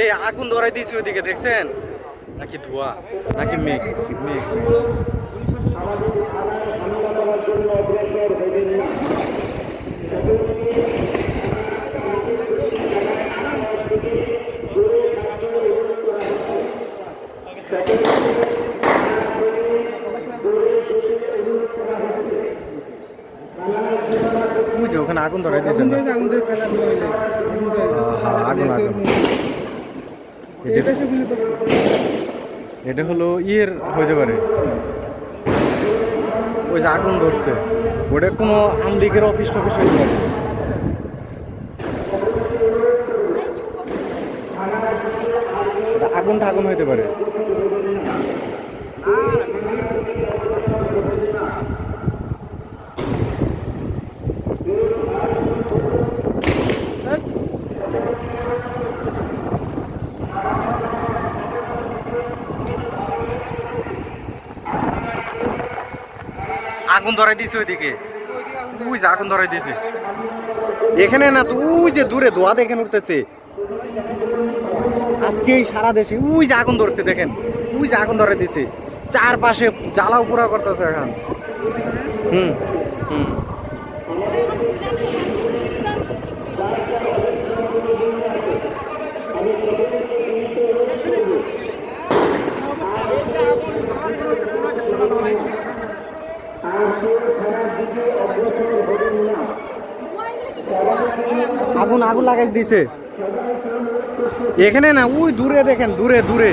এই আগুন ধরাই দিয়েছি ওইদিকে দেখছেন? নাকি ধোয়া নাকি মেঘ মেঘ ওখানে আগুন ধরাই দিয়েছেন আগুন। হ্যাঁ, আগুন, এটা হলো ইয়ের হইতে পারে। ওই যে আগুন ধরছে। ওটা কোনো আমলিগের অফিস টফিস হইতে পারে। আগুন ঠাগুন হইতে পারে। আগুন ধরাই দিয়েছে ওইদিকে। ওই যে আগুন ধরাই দিয়েছে এখানে না তো ওই যে দূরে ধোয়া দেখেন উঠতেছে। আজকে এই সারা দেশে ওই যে আগুন ধরছে দেখেন। ওই যে আগুন ধরে দিছে। চারপাশে জ্বালাও পুরা করতেছে এখন। হুম হুম। আগুন আগুন লাগাই দিছে। এখানে না ওই দূরে দেখেন দূরে দূরে।